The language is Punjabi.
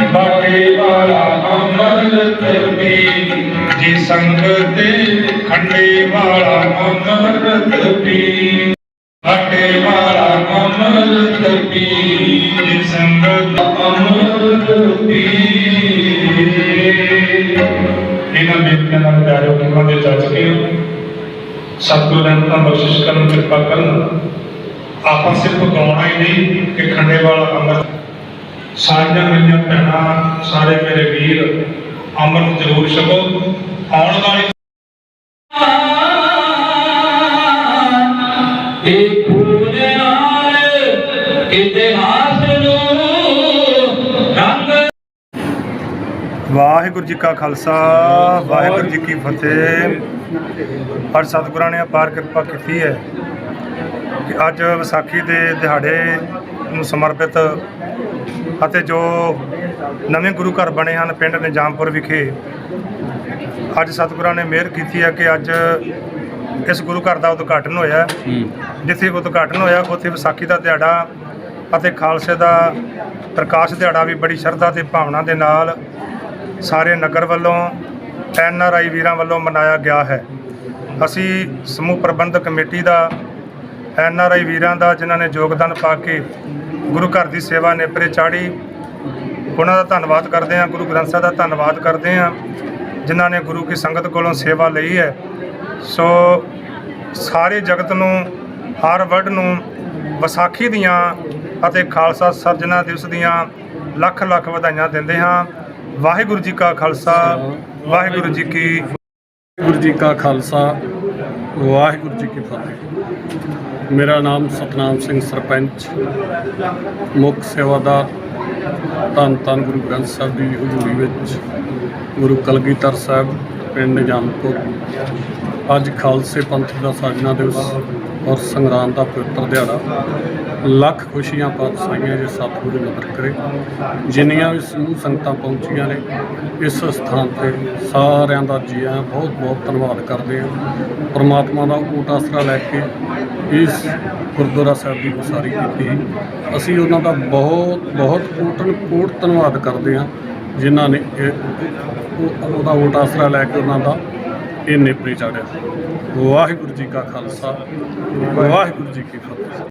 ਬਾਕੇ ਵਾਲਾ ਅਮਲ ਤਪੀ ਜੀ ਸੰਗ ਤੇ ਖੰਡੇ ਵਾਲਾ ਅਮਲ ਤਪੀ ਬਾਕੇ ਵਾਲਾ ਅਮਲ ਤਪੀ ਜੀ ਸੰਗ ਅਮਲ ਤਪੀ ਇਹਨਾਂ ਬੇਤਿਆਂ ਨਾਲ ਪਿਆਰੋ ਕਿਵਾਂ ਦੇ ਚੱਲ ਚੁੱਕੇ ਹੋ ਸਤਿਗੁਰ ਦਾ ਬਖਸ਼ਿਸ਼ ਕਰਨ, ਕਿਰਪਾ ਕਰਨ। ਆਪਾਂ ਸਿਰਫ ਗਾਉਣਾ ਹੀ ਨਹੀਂ, ਕਿ ਖੰਡੇ ਵਾਲਾ ਅੰਮ੍ਰਿਤ ਸਾਰੀਆਂ ਮੇਰੀਆਂ ਭੈਣਾਂ ਸਾਰੇ ਮੇਰੇ ਵੀਰ ਅੰਮ੍ਰਿਤ ਜ਼ਰੂਰ ਛਕੋ। ਆਉਣ ਵਾਲੀ ਇਹ ਪੂਰਿਆਰ ਇਤਿਹਾਸ ਨੂੰ ਰੰਗ ਵਾਹਿਗੁਰੂ ਜੀ ਕਾ ਖਾਲਸਾ ਵਾਹਿਗੁਰੂ ਜੀ ਕੀ ਫਤਿਹ। ਹਰ ਸਤਿਗੁਰਾਂ ਨੇ ਅਪਾਰ ਕਿਰਪਾ ਕੀਤੀ ਹੈ ਕਿ ਅੱਜ ਵਿਸਾਖੀ ਦੇ ਦਿਹਾੜੇ ਨੂੰ ਸਮਰਪਿਤ ਅਤੇ ਜੋ ਨਵੇਂ ਗੁਰੂ ਘਰ ਬਣੇ ਹਨ ਪਿੰਡ ਨਿਜਾਮਪੁਰ ਵਿਖੇ ਅੱਜ ਸਤਿਗੁਰਾਂ ਨੇ ਮਿਹਰ ਕੀਤੀ ਹੈ ਕਿ ਅੱਜ ਇਸ ਗੁਰੂ ਘਰ ਦਾ ਉਦਘਾਟਨ ਹੋਇਆ ਹੈ। ਜਿੱਥੇ ਉਦਘਾਟਨ ਹੋਇਆ ਉੱਥੇ ਵਿਸਾਖੀ ਦਾ ਦਿਹਾੜਾ ਅਤੇ ਖਾਲਸੇ ਦਾ ਪ੍ਰਕਾਸ਼ ਦਿਹਾੜਾ ਵੀ ਬੜੀ ਸ਼ਰਧਾ ਤੇ ਭਾਵਨਾ ਦੇ ਨਾਲ ਸਾਰੇ ਨਗਰ ਵੱਲੋਂ ਐਨ ਆਰ ਆਈ ਵੀਰਾਂ ਵੱਲੋਂ ਮਨਾਇਆ ਗਿਆ ਹੈ ਅਸੀਂ ਸਮੂਹ ਪ੍ਰਬੰਧਕ committee the N R I ਵੀਰਾਂ ਦਾ, ਜਿਨ੍ਹਾਂ ਨੇ ਯੋਗਦਾਨ ਪਾ ਕੇ ਗੁਰੂ ਘਰ ਦੀ ਸੇਵਾ ਨੇਪਰੇ ਚਾੜੀ, ਉਹਨਾਂ ਦਾ ਧੰਨਵਾਦ ਕਰਦੇ ਹਾਂ, ਗੁਰੂ ਗ੍ਰੰਥ ਸਾਹਿਬ ਦਾ ਧੰਨਵਾਦ ਕਰਦੇ ਹਾਂ, ਜਿਨ੍ਹਾਂ ਨੇ ਗੁਰੂ ਕੀ ਸੰਗਤ ਕੋਲੋਂ ਸੇਵਾ ਲਈ ਹੈ। ਸੋ ਸਾਰੇ ਜਗਤ ਨੂੰ, ਹਰ ਵਰਡ ਨੂੰ ਵਿਸਾਖੀ ਦੀਆਂ ਅਤੇ ਖਾਲਸਾ ਸਰਜਨਾ ਦਿਵਸ ਦੀਆਂ ਲੱਖ ਲੱਖ ਵਧਾਈਆਂ ਦਿੰਦੇ ਹਾਂ। ਵਾਹਿਗੁਰੂ ਜੀ ਕਾ ਖਾਲਸਾ, ਵਾਹਿਗੁਰੂ ਜੀ ਕੀ ਵਾਹਿਗੁਰੂ ਜੀ ਕਾ ਖਾਲਸਾ ਵਾਹਿਗੁਰੂ ਜੀ ਕੀ ਫਤਿਹ। ਮੇਰਾ ਨਾਮ ਸਤਨਾਮ ਸਿੰਘ ਸਰਪੰਚ, ਮੁੱਖ ਸੇਵਾਦਾਰ ਧੰਨ ਧੰਨ ਗੁਰੂ ਗ੍ਰੰਥ ਸਾਹਿਬ ਦੀ ਹਜ਼ੂਰੀ ਵਿੱਚ ਗੁਰੂ ਕਲਗੀਧਰ ਸਾਹਿਬ, ਪਿੰਡ ਨਿਜਾਮਪੁਰ। ਅੱਜ ਖਾਲਸੇ ਪੰਥ ਦਾ ਸਾਜਨਾ ਦਿਵਸ ਔਰ ਸੰਗਰਾਮ ਦਾ ਪਵਿੱਤਰ ਦਿਹਾੜਾ। ਲੱਖ ਖੁਸ਼ੀਆਂ ਪਾਤਸ਼ਾਹੀਆਂ ਜੇ ਸਤਿਗੁਰੂ ਨਦਰ ਕਰੇ। ਜਿੰਨੀਆਂ ਵੀ ਸਮੂਹ ਸੰਗਤਾਂ ਪਹੁੰਚੀਆਂ ਨੇ, ਇਸ ਸਥਾਨ ਤੇ ਸਾਰਿਆਂ ਦਾ ਜੀ ਆਇਆਂ ਬਹੁਤ ਬਹੁਤ ਧੰਨਵਾਦ ਕਰਦੇ ਹਾਂ। ਪਰਮਾਤਮਾ ਦਾ ਓਟ ਆਸਰਾ ਲੈ ਕੇ ਇਸ ਗੁਰਦੁਆਰਾ ਸਾਹਿਬ ਦੀ ਉਸਾਰੀ ਕੀਤੀ ਅਸੀਂ ਉਹਨਾਂ ਦਾ ਬਹੁਤ ਬਹੁਤ ਕੋਟਨ ਕੋਟ ਧੰਨਵਾਦ ਕਰਦੇ ਹਾਂ, ਜਿਨ੍ਹਾਂ ਨੇ ਉਹਦਾ ਓਟ ਆਸਰਾ ਲੈ ਕੇ ਉਹਨਾਂ ਦਾ ਇਹ ਨੇਪਰੇ ਚਾੜਿਆ ਵਾਹਿਗੁਰੂ ਜੀ ਕਾ ਖਾਲਸਾ ਵਾਹਿਗੁਰੂ ਜੀ ਕੀ ਫਤਿਹ।